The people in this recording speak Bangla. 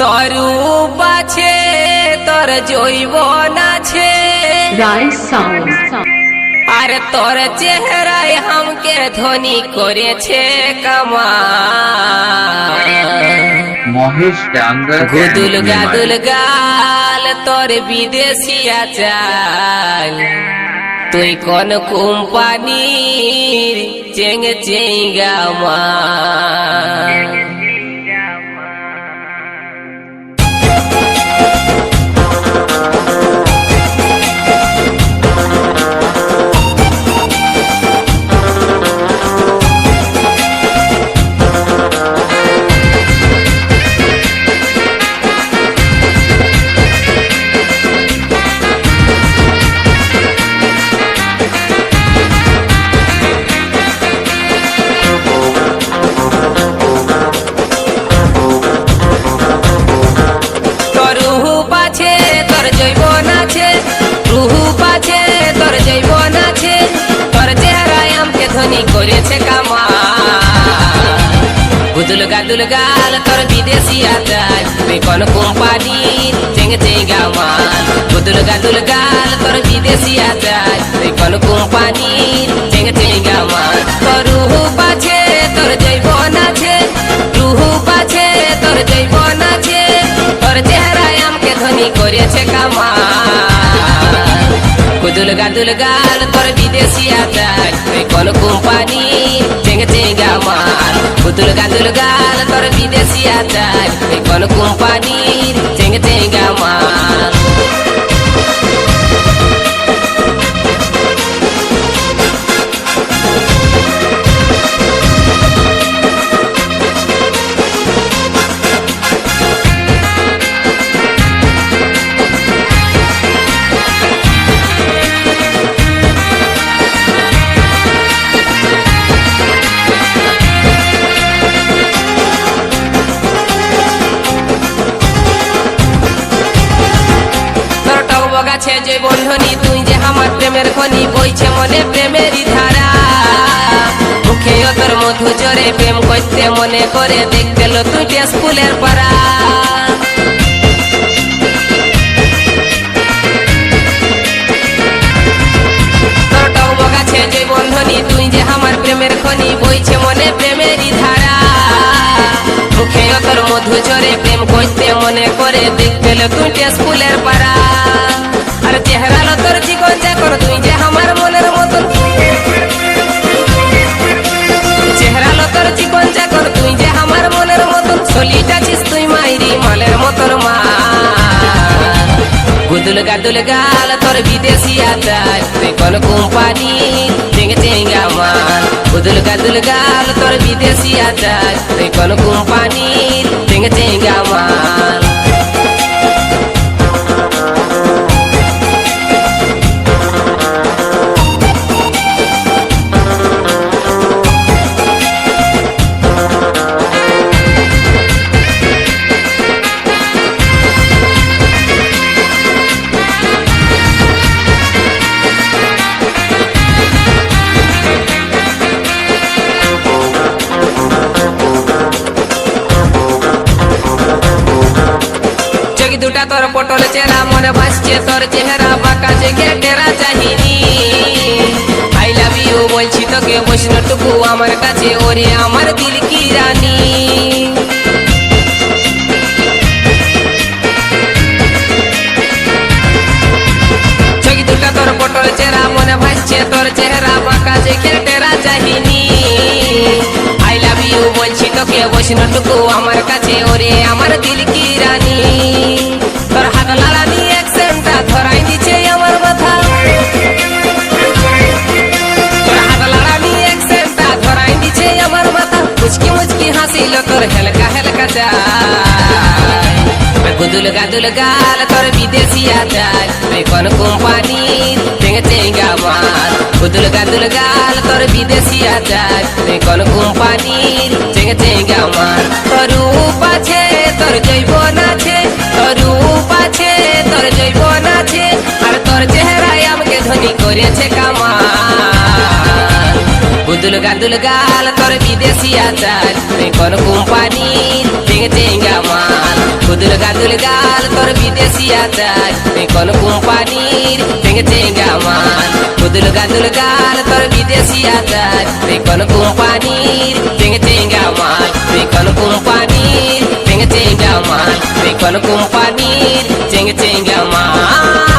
তরূপ আছে তোর জৈবন আছে. আর তোর চেহারায় হামকে ধনী করেছে কামা মহেশ ডাঙ্গা গুদুল গাদুল গাল তোর বিদেশিয়া চাল তুই কোন কোম্পানির চেঙ্গ চেঙ্গা মা তোর জৈবন আছে, রূপ আছে, তোর জৈবন আছে, তোর চেহারায় আমকে ধনী করেছে কামা গুদুল গাদুল গাল, তোর বিদেশি আচার, তুই কোন কোম্পানির চেঙ্গে চেঙ্গা মাল গুদুল গাদুল গাল, তোর বিদেশি আচার, তুই কোন কোম্পানির চেঙ্গে চেঙ্গা মাল তোর গুদুল গাদুল গাল তোর বিদেশি আচার তুই কোন কোম্পানি চেঙ্গে চেঙ্গা মাল গুদুল গাদুল গাল তোর বিদেশি আচার তুই কোন কোম্পানি চেঙ্গে চেঙ্গা প্রেমের খনি বইছে মনে প্রেমেরই ধারা। মুখে তোর মধু জরে প্রেম করতে মনে করে দেখতে লো তুই স্কুলের পাড়া। তুই যে আমার প্রেমের খনি বইছে মনে প্রেমেরই ধারা। মুখে তোর মধু ঝরে মনে করে দেখতে তুই স্কুলের পাড়া। আর চেহারা তোর জীবন চাকর তুই যে আমার মনের মতন। চেহারা চাকর তুই যে আমার মনের মতন। তুই মাইরি মালের মতন মা। গুদুল গাদুল গাল তোর বিদেশি আচার, তুই কোন কোম্পানি চেঙ্গে চেঙ্গা মাল গুদুল গাদুল গাল তোর বিদেশি আচার, তুই কোন কোম্পানি পটল চেরা মনে ভাসছে, তোর চেহারা বাঁকা জেগে টেরা চাহিনি। আই লাভ বলছি তোকে বৈষ্ণটুকু আমার কাছে, ওরে আমার দিল কি রানী? তোর পটল মনে ভাসছে, তোর চেহারা টেরা বলছি তোকে বৈষ্ণটুকু আমার কাছে, ওরে আমার দিল কি রানী? গুদুল গাদুল গাল তোর বিদেশি আচার তুই কোন কোম্পানি চেঙ্গে চেঙ্গা মাল। গুদুল গাদুল গাল তোর বিদেশি আচার তুই কোন কোম্পানি চেঙ্গে চেঙ্গা মাল। তোর রূপ আছে, তোর জৈবন আছে, তোর রূপ আছে, তোর জৈবন আছে। আর তোর চেহারায় আমাকে ধনী করেছে গুদুল গাদুল গাল তোর বিদেশি আচার। কোন কোম্পানি চেঙ্গে চেঙ্গা মাল। গুদুল গাদুল গাল তোর বিদেশিয়া চাই তুই কোন কোম্পানির চেঙ্গে চেঙ্গা মাল। গুদুল গাদুল গাল তোর বিদেশিয়া চাই তুই কোন কোম্পানির চেঙ্গে চেঙ্গা মাল। কোন কোম্পানির চেঙ্গে চেঙ্গা মাল। কোন কোম্পানির চেঙ্গে চেঙ্গা মাল।